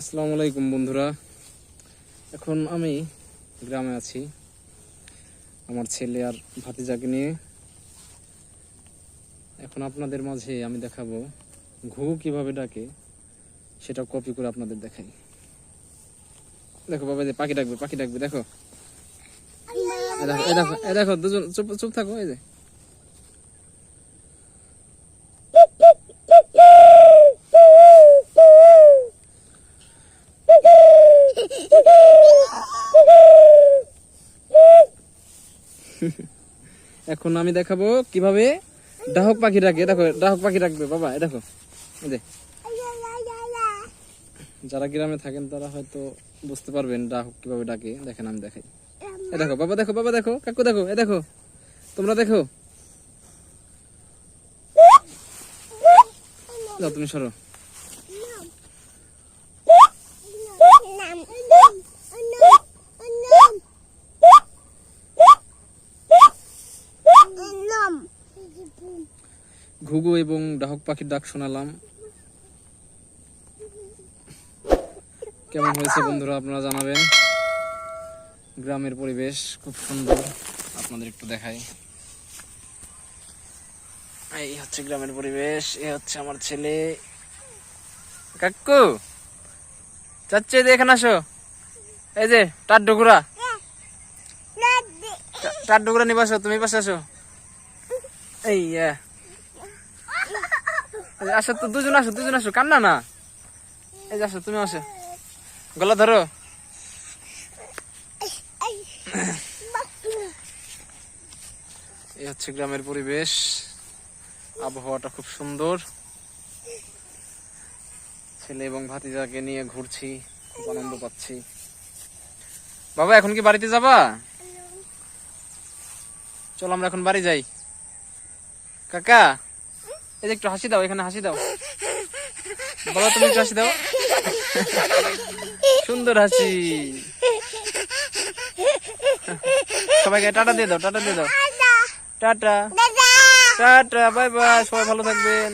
আসসালামু আলাইকুম বন্ধুরা। এখন আমি গ্রামে আছি। আমার ছেলে আর ভাতিজাকে নিয়ে। এখন আপনাদের মাঝে আমি দেখাবো ঘু কীভাবে ডাকে, সেটা কপি করে আপনাদের দেখাই। দেখো বাবা যে পাখি ডাকবে পাখি ডাকবে, দেখো। দেখো, দুজন, চুপ চুপ থাকো, এই যে। এখন আমি দেখাবো কীভাবে ডাহক পাখি ডাকে। দেখো, ডাহক পাখি রাখবে বাবা এ দেখো। যারা গ্রামে থাকেন, তারা হয়তো বুঝতে পারবেন ডাহক কীভাবে ডাকে। দেখেন, আমি দেখাই। এ দেখো, বাবা দেখো বাবা, দেখো, কাকু, দেখো এ দেখো। তোমরা দেখো। তুমি সরো। ঘুঘু এবং ডাহক পাখির ডাক শোনালাম। কেমন হয়েছে বন্ধুরা আপনারা জানাবেন? গ্রামের পরিবেশ খুব সুন্দর আপনাদের একটু দেখাই। এই হচ্ছে গ্রামের পরিবেশ এই হচ্ছে আমার ছেলে। কাকু চাচ্ছে এখানে আসো। এই যে টাট ডুকুরা। টাট ডুকুরা নিয়ে বসো তুমি পাশে আসো। এই ইয়া। আসো, তো দুজন আসো দুজন আসো, কান্না না। এই আসো, তুমি আসো। গলা ধরো। এই হচ্ছে গ্রামের পরিবেশ। আবহাওয়াটা খুব সুন্দর। ছেলে এবং ভাতিজাকে নিয়ে ঘুরছি, খুব আনন্দ পাচ্ছি। বাবা, এখন কি বাড়িতে যাবা? চলো, আমরা এখন বাড়ি যাই। কাকা? এই যে একটু হাসি দাও এখানে হাসি দাও। বলো তুমি একটু হাসি দাও। সুন্দর হাসি। সবাইকে টাটা দিয়ে দাও টাটা দিয়ে দাও। টাটা। টাটা। বাই বাই সবাই ভালো থাকবেন।